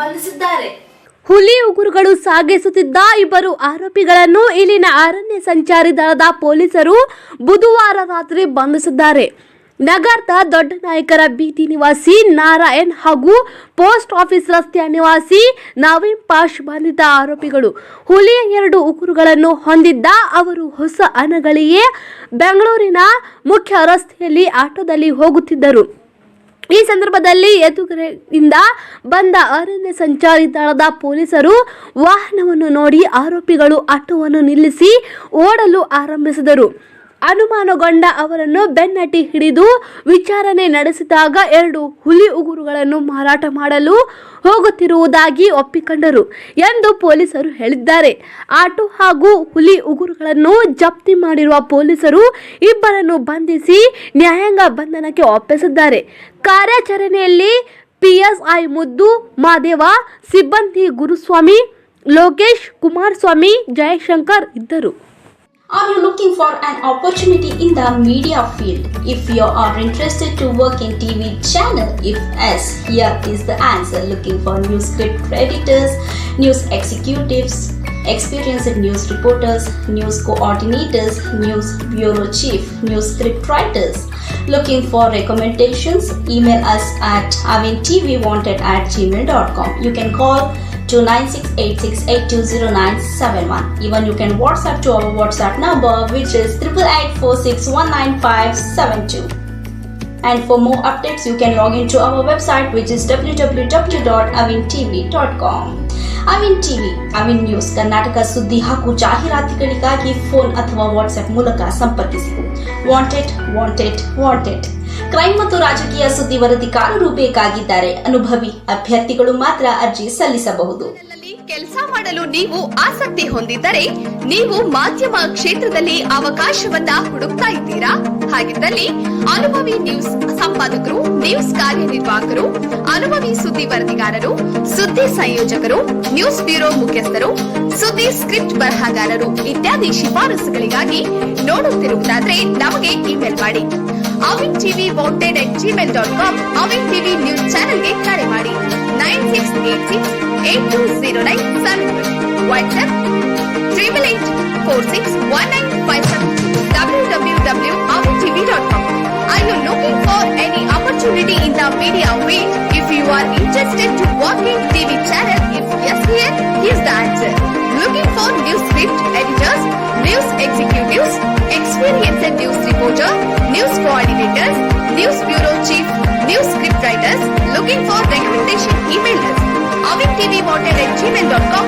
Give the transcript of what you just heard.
ಬಂಧಿಸಿದ್ದಾರೆ. ಹುಲಿ ಉಗುರುಗಳು ಸಾಗಿಸುತ್ತಿದ್ದ ಇಬ್ಬರು ಆರೋಪಿಗಳನ್ನು ಇಲ್ಲಿನ ಅರಣ್ಯ ಸಂಚಾರಿ ದಳದ ಪೊಲೀಸರು ಬುಧವಾರ ರಾತ್ರಿ ಬಂಧಿಸಿದ್ದಾರೆ. ನಗರದ ದೊಡ್ಡ ನಾಯಕರ ಬೀದಿ ನಿವಾಸಿ ನಾರಾಯಣ್ ಹಾಗೂ ಪೋಸ್ಟ್ ಆಫೀಸ್ ರಸ್ತೆಯ ನಿವಾಸಿ ನವೀನ್ ಪಾಶ್ ಬಂಧಿತ ಆರೋಪಿಗಳು. ಹುಲಿಯ ಎರಡು ಉಗುರುಗಳನ್ನು ಹೊಂದಿದ್ದ ಅವರು ಹೊಸ ಅನಗಳಿಗೆ ಬೆಂಗಳೂರಿನ ಮುಖ್ಯ ರಸ್ತೆಯಲ್ಲಿ ಆಟೋದಲ್ಲಿ ಹೋಗುತ್ತಿದ್ದರು. ಈ ಸಂದರ್ಭದಲ್ಲಿ ಎದುರುಗಡೆಯಿಂದ ಬಂದ ಅರಣ್ಯ ಸಂಚಾರಿ ದಳದ ಪೊಲೀಸರು ವಾಹನವನ್ನು ನೋಡಿ ಆರೋಪಿಗಳು ಆಟೋವನ್ನು ನಿಲ್ಲಿಸಿ ಓಡಲು ಆರಂಭಿಸಿದರು. ಅನುಮಾನಗೊಂಡ ಅವರನ್ನು ಬೆನ್ನಟ್ಟಿ ಹಿಡಿದು ವಿಚಾರಣೆ ನಡೆಸಿದಾಗ ಎರಡು ಹುಲಿ ಉಗುರುಗಳನ್ನು ಮಾರಾಟ ಮಾಡಲು ಹೋಗುತ್ತಿರುವುದಾಗಿ ಒಪ್ಪಿಕೊಂಡರು ಎಂದು ಪೊಲೀಸರು ಹೇಳಿದ್ದಾರೆ. ಆಟೋ ಹಾಗೂ ಹುಲಿ ಉಗುರುಗಳನ್ನು ಜಪ್ತಿ ಮಾಡಿರುವ ಪೊಲೀಸರು ಇಬ್ಬರನ್ನು ಬಂಧಿಸಿ ನ್ಯಾಯಾಂಗ ಬಂಧನಕ್ಕೆ ಒಪ್ಪಿಸಿದ್ದಾರೆ. ಕಾರ್ಯಾಚರಣೆಯಲ್ಲಿ ಪಿಎಸ್ಐ ಮುದ್ದು, ಮಾದೇವ, ಸಿಬ್ಬಂದಿ ಗುರುಸ್ವಾಮಿ, ಲೋಕೇಶ್ ಕುಮಾರಸ್ವಾಮಿ, ಜಯಶಂಕರ್ ಇದ್ದರು. Are you looking for an opportunity in the media field? If you are interested to work in TV channel, if yes, here is the answer. Looking for news script editors, news executives, experienced news reporters, news coordinators, news bureau chief, news script writers. Looking for recommendations? Email us at avintvwanted at gmail.com. You can call to 9686820971. Even you can WhatsApp to our WhatsApp number which is 88846195572. And for more updates, you can log into our website which is www.avintv.com. Avin TV Avin news Karnataka ಸುದ್ದಿ ಹಾಗೂ ಜಾಹೀರಾತುಗಳಿಗಾಗಿ phone ಅಥವಾ WhatsApp ಮೂಲಕ ಸಂಪರ್ಕಿಸಿ wanted wanted wanted Crime ಮತ್ತು ರಾಜಕೀಯ ಸುದ್ದಿ ವರದಿಗಾರರು ಬೇಕಾಗಿದ್ದಾರೆ. ಅನುಭವಿ ಅಭ್ಯರ್ಥಿಗಳು ಮಾತ್ರ ಅರ್ಜಿ ಸಲ್ಲಿಸಬಹುದು. ಕೆಲಸ ಮಾಡಲು ನೀವು ಆಸಕ್ತಿ ಹೊಂದಿದ್ದರೆ ನೀವು ಮಾಧ್ಯಮ ಕ್ಷೇತ್ರದಲ್ಲಿ ಅವಕಾಶವನ್ನ ಹುಡುಕ್ತಾ ಇದ್ದೀರಾ? ಹಾಗಿದ್ದಲ್ಲಿ ಅನುಭವಿ ನ್ಯೂಸ್ ಸಂಪಾದಕರು, ನ್ಯೂಸ್ ಕಾರ್ಯನಿರ್ವಾಹಕರು, ಅನುಭವಿ ಸುದ್ದಿ ವರದಿಗಾರರು, ಸುದ್ದಿ ಸಂಯೋಜಕರು, ನ್ಯೂಸ್ ಬ್ಯೂರೋ ಮುಖ್ಯಸ್ಥರು, ಸುದ್ದಿ ಸ್ಕ್ರಿಪ್ಟ್ ಬರಹಗಾರರು ಇತ್ಯಾದಿ ಶಿಫಾರಸುಗಳಿಗಾಗಿ ನೋಡುತ್ತಿರುವುದಾದ್ರೆ ನಮಗೆ ಇಮೇಲ್ ಮಾಡಿ Avin TV wanted at Gmail dot com Avin TV news ಚಾನೆಲ್ಗೆ ಕರೆ ಮಾಡಿ nine six eight six eight two zero nine seven WhatsApp triple eight four six one nine five seven W W W Avin TV dot com Are you looking for any opportunity in the media field? If you are interested to experienced news reporter, news coordinators, news bureau chief, news script writers, looking for recommendation, email us. Avin TV wanted at gmail.com,